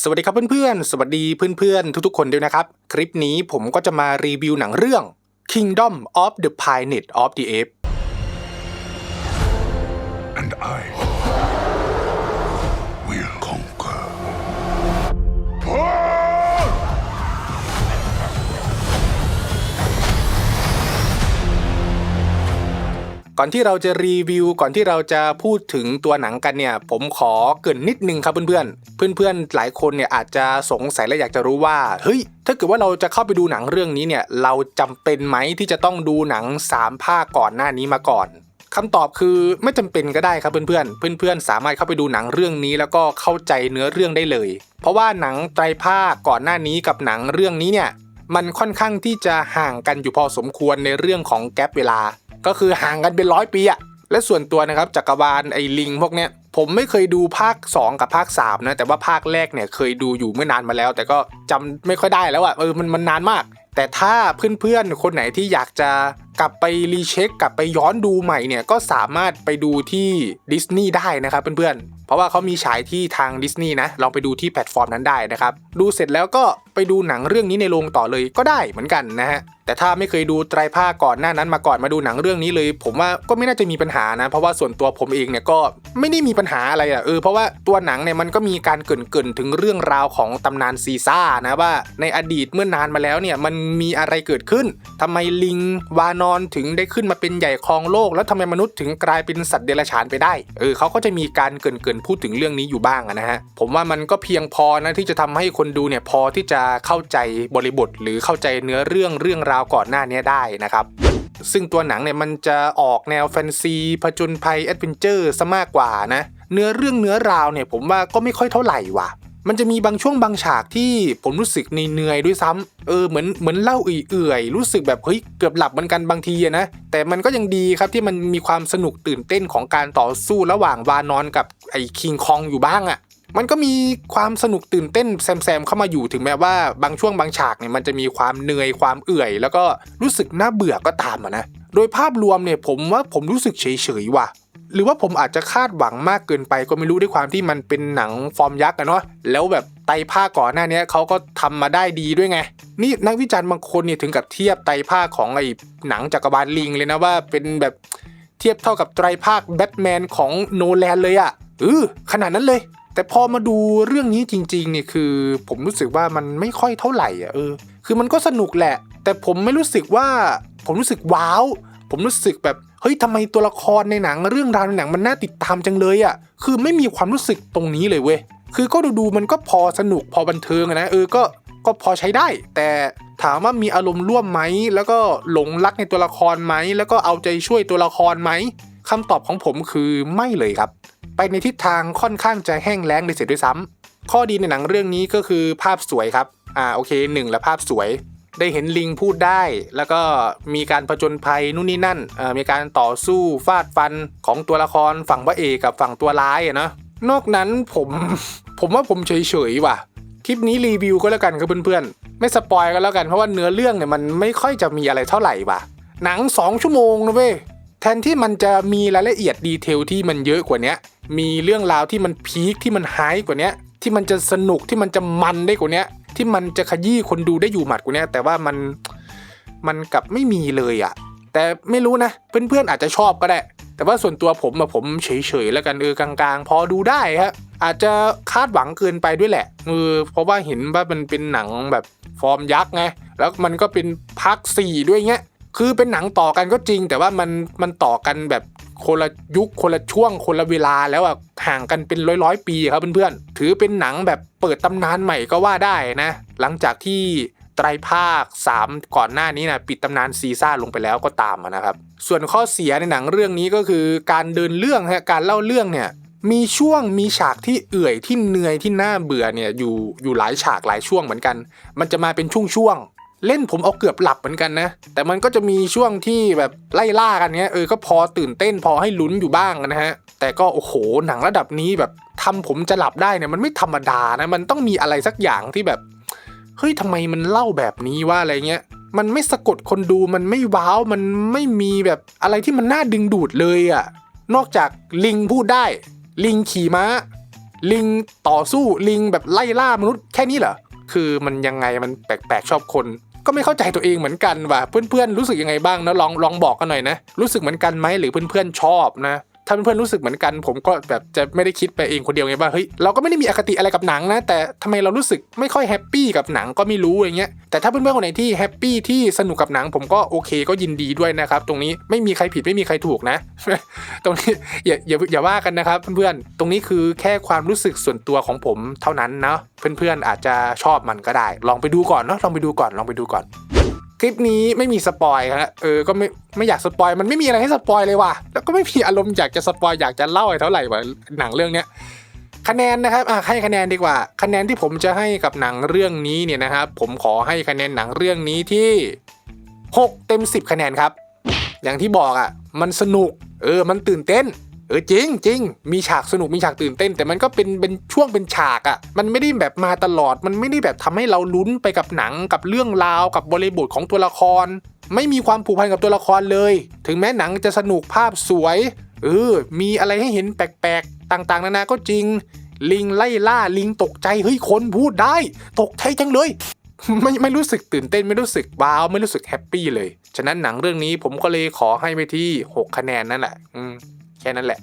สวัสดีครับเพื่อนๆ สวัสดีเพื่อนๆ ทุกๆ คนด้วยนะครับ คลิปนี้ผมก็จะมารีวิวหนังเรื่อง Kingdom of the Planet of the Apes ก่อนที่เราจะรีวิว ก่อนที่เราจะพูดถึงตัวหนังกันเนี่ย ผมขอเกินนิดนึงครับเพื่อนๆ เพื่อนๆ หลายคนเนี่ยอาจจะสงสัยและอยากจะรู้ว่า เฮ้ย ถ้าเกิดว่าเราจะเข้าไปดูหนังเรื่องนี้เนี่ย เราจำเป็นไหมที่จะต้องดูหนัง 3 ภาคก่อนหน้านี้มาก่อนคำตอบคือไม่จำเป็นก็ได้ครับเพื่อนๆ เพื่อนๆ สามารถเข้าไปดูหนังเรื่องนี้แล้วก็เข้าใจเนื้อเรื่องได้เลย เพราะว่าหนังไตรภาคก่อนหน้านี้กับหนังเรื่องนี้เนี่ยมันค่อนข้างที่จะห่างกันอยู่พอสมควรในเรื่องของแกลบเวลา ก็คือห่างกันเป็นร้อยปีอะและส่วนตัวนะครับจักรวาลไอ้ลิงพวกเนี้ยผมไม่เคยดูภาค 2 กับภาค3นะแต่ว่าภาคแรกเนี่ยเคยดูอยู่เมื่อนานมาแล้ว แต่ก็จำไม่ค่อยได้แล้วอะเออมันมันนานมาก แต่ถ้าเพื่อนๆ คนไหนที่อยากจะกลับไปรีเช็ค กลับไปย้อนดูใหม่เนี่ยก็สามารถไปดูที่ดิสนีย์ได้นะครับเพื่อนๆ เพราะว่าเขามีฉายที่ทางดิสนีย์นะลองไปดูที่แพลตฟอร์มนั้นได้นะครับ ดูเสร็จแล้วก็ไปดูหนังเรื่องนี้ในโรงต่อเลยก็ได้เหมือนกันนะฮะแต่ถ้าไม่เคยดูไตรภาคก่อนหน้านั้นมาก่อนมาดูหนังเรื่องนี้เลย ผมว่าก็ไม่น่าจะมีปัญหานะ เพราะว่าส่วนตัวผมเองเนี่ยก็ไม่ได้มีปัญหาอะไรอะเออเพราะว่าตัวหนังเนี่ยมันก็มีการเกรินถึงเรื่องราวของตำนานซีซ่านะว่าในอดีตเมื่อนานมาแล้วเนี่ยมันมีอะไรเกิดขึ้นทำไมลิงวานอนถึงได้ขึ้นมาเป็นใหญ่ครองโลก แล้วทำไมมนุษย์ถึงกลายเป็นสัตว์เดรัจฉานไปได้เออเขาก็จะมีการเกรินพูดถึงเรื่องนี้อยู่บ้างนะฮะผมว่ามันก็เพียงพอนะที่จะทำให้คนดูเนี่ยพอที่จะเข้าใจบริบทหรือเข้าใจเนื้อเรื่องเรื่องราวก่อนหน้านี้ได้นะครับ ซึ่งตัวหนังเนี่ยมันจะออกแนวแฟนซีผจญภัยแอดเวนเจอร์ซะมากกว่านะเนื้อเรื่องเนื้อราวเนี่ยผมว่าก็ไม่ค่อยเท่าไหร่ว่ะมันจะมีบางช่วงบางฉากที่ผมรู้สึกเหนื่อยด้วยซ้ำเออเหมือนเหมือนเล่าเอื่อยๆรู้สึกแบบเฮ้ยเกือบหลับเหมือนกันบางทีนะ แต่มันก็ยังดีครับที่มันมีความสนุกตื่นเต้นของการต่อสู้ระหว่างวานอนกับไอ้คิงคองอยู่บ้างอะ มันก็มีความสนุกตื่นเต้นแซมๆเข้ามาอยู่ถึงแม้ว่าบางช่วงบางฉากเนี่ยมันจะมีความเหนื่อยความเอื่อย แล้วก็รู้สึกน่าเบื่อก็ตามอะนะโดยภาพรวมเนี่ยผมว่าผมรู้สึกเฉยๆว่ะหรือว่าผมอาจจะคาดหวังมากเกินไปก็ไม่รู้ด้วยความที่มันเป็นหนังฟอร์มยักษ์อะเนาะแล้วแบบไตรภาก่อนหน้านี้เขาก็ทำมาได้ดีด้วยไง นี่นักวิจารณ์บางคนเนี่ยถึงกับเทียบไตรภาของไอ้หนังจักรวาลลิงเลยนะว่าเป็นแบบเทียบเท่ากับไตรภาคแบทแมนของโนแลนเลยอะเออขนาดนั้นเลย แต่พอมาดูเรื่องนี้จริงๆเนี่ยคือ ผมรู้สึกว่ามันไม่ค่อยเท่าไหร่อะเออ คือมันก็สนุกแหละ แต่ผมไม่รู้สึกว่า ผมรู้สึกว้าว ผมรู้สึกแบบเฮ้ยทำไมตัวละครในหนังเรื่องราวในหนังมันน่าติดตามจังเลยอะ คือไม่มีความรู้สึกตรงนี้เลยเว้ย คือก็ดูๆมันก็พอสนุกพอบันเทิงนะเออ ก็ ก็พอใช้ได้ แต่ถามว่ามีอารมณ์ร่วมไหม แล้วก็หลงรักในตัวละครไหม แล้วก็เอาใจช่วยตัวละครไหมคำตอบของผมคือไม่เลยครับ ไปในทิศทางค่อนข้างจะแห้งแล้งเลยเสียด้วยซ้ำข้อดีในหนังเรื่องนี้ก็คือภาพสวยครับ อ่าโอเคหนึ่งและภาพสวย ได้เห็นลิงพูดได้ แล้วก็มีการผจญภัยนู่นนี่นั่นเอ่อมีการต่อสู้ฟาดฟันของตัวละครฝั่งพระเอกกับฝั่งตัวร้ายอะนะนอกนั้นผมผมว่าผมเฉยๆว่ะคลิปนี้รีวิวก็แล้วกันครับเพื่อนๆ ไม่สปอยก็แล้วกันเพราะว่าเนื้อเรื่องเนี่ยมันไม่ค่อยจะมีอะไรเท่าไหร่ว่ะ หนัง 2 ชั่วโมงนะเว้ย แทนที่มันจะมีรายละเอียดดีเทลที่มันเยอะกว่านี้มีเรื่องราวที่มันพีคที่มันไฮกว่านี้ที่มันจะสนุกที่มันจะมันได้กว่านี้ที่มันจะขยี้คนดูได้อยู่หมัดกว่านี้แต่ว่ามันมันกลับไม่มีเลยอะ่ะ แต่ไม่รู้นะ เพื่อนๆอาจจะชอบก็ได้ แต่ว่าส่วนตัวผมอะผมเฉยๆแล้วกันเออกลางๆ พอดูได้ฮะอาจจะคาดหวังเกินไปด้วยแหละเออเพราะว่าเห็นว่ามันเป็นหนังแบบฟอร์มยักษ์ไงแล้วมันก็เป็นภาคสี่ด้วยเงี้ย คือเป็นหนังต่อกันก็จริง แต่ว่ามันมันต่อกันแบบคนละยุคคนละช่วงคนละเวลาแล้วอะห่างกันเป็นร้อยร้อยปีครับเพื่อนๆถือเป็นหนังแบบเปิดตำนานใหม่ก็ว่าได้นะ หลังจากที่ไตรภาค 3 ก่อนหน้านี้นะปิดตำนานซีซ่าลงไปแล้วก็ตามนะครับ ส่วนข้อเสียในหนังเรื่องนี้ก็คือการเดินเรื่องฮะการเล่าเรื่องเนี่ยมีช่วงมีฉากที่เอื่อยที่เหนื่อยที่น่าเบื่อเนี่ยอยู่อยู่หลายฉากหลายช่วงเหมือนกัน มันจะมาเป็นช่วง เล่นผมเอาเกือบหลับเหมือนกันนะ แต่มันก็จะมีช่วงที่แบบไล่ล่ากันเนี้ยเออก็พอตื่นเต้นพอให้ลุ้นอยู่บ้างนะฮะ แต่ก็โอ้โหหนังระดับนี้แบบทำผมจะหลับได้เนี่ยมันไม่ธรรมดานะมันต้องมีอะไรสักอย่างที่แบบเฮ้ยทำไมมันเล่าแบบนี้ว่าอะไรเงี้ยมันไม่สะกดคนดูมันไม่ว้าวมันไม่มีแบบอะไรที่มันน่าดึงดูดเลยอะ่ะนอกจากลิงพูดได้ ลิงขี่ม้า ลิงต่อสู้ลิงแบบไล่ล่ามนุษย์แค่นี้เหรอคือมันยังไงมันแปลกๆชอบคน ก็ไม่เข้าใจตัวเองเหมือนกันว่ะเพื่อนๆรู้สึกยังไงบ้างนะลองลองบอกกันหน่อยนะ รู้สึกเหมือนกันไหมหรือเพื่อนๆชอบนะ ถ้าเพื่อนๆรู้สึกเหมือนกัน ผมก็แบบจะไม่ได้คิดไปเองคนเดียวไงว่าเฮ้ยเราก็ไม่ได้มีอคติอะไรกับหนังนะ แต่ทำไมเรารู้สึกไม่ค่อยแฮปปี้กับหนังก็ไม่รู้อย่างเงี้ยแต่ถ้าเพื่อนๆคนไหนที่แฮปปี้ที่สนุกกับหนัง ผมก็โอเคก็ยินดีด้วยนะครับ ตรงนี้ไม่มีใครผิดไม่มีใครถูกนะ ตรงนี้อย่าอย่าอย่าว่ากันนะครับเพื่อนๆตรงนี้คือแค่ความรู้สึกส่วนตัวของผมเท่านั้นเนาะเพื่อนๆอาจจะชอบมันก็ได้ ลองไปดูก่อนเนาะลองไปดูก่อนลองไปดูก่อน คลิปนี้ไม่มีสปอยฮะเออก็ไม่ไม่อยากสปอยมันไม่มีอะไรให้สปอยเลยว่ะแล้วก็ไม่มีอารมณ์อยากจะสปอยอยากจะเล่าอะไรเท่าไหร่ว่ะหนังเรื่องเนี้ยคะแนนนะครับอะให้คะแนนดีกว่า คะแนนที่ผมจะให้กับหนังเรื่องนี้เนี่ยนะครับ ผมขอให้คะแนนหนังเรื่องนี้ที่ 6 เต็ม 10 คะแนนครับ อย่างที่บอกอะ มันสนุก เออ มันตื่นเต้น ออจริงจริงมีฉากสนุกมีฉากตื่นเต้น แต่มันก็เป็นเป็นช่วงเป็นฉากอะ่ะมันไม่ได้แบบมาตลอด มันไม่ได้แบบทำให้เราลุ้นไปกับหนังกับเรื่องราวกับบริบทของตัวละคร ไม่มีความผูกพันกับตัวละครเลย ถึงแม้หนังจะสนุกภาพสวยเออมีอะไรให้เห็นแปลกๆ ต่างๆ นานาก็จริง ลิงไล่ล่าลิงตกใจเฮ้ยคนพูดได้ ตกใจจังเลยไม่ไม่รู้สึกตื่นเต้นไม่รู้สึกว้าวไม่รู้สึกแฮปปี้เลย ฉะนั้นหนังเรื่องนี้ผมก็เลยขอให้ไปที่ 6 คะแนนนั่นแหละอืม แค่นั้นแหละ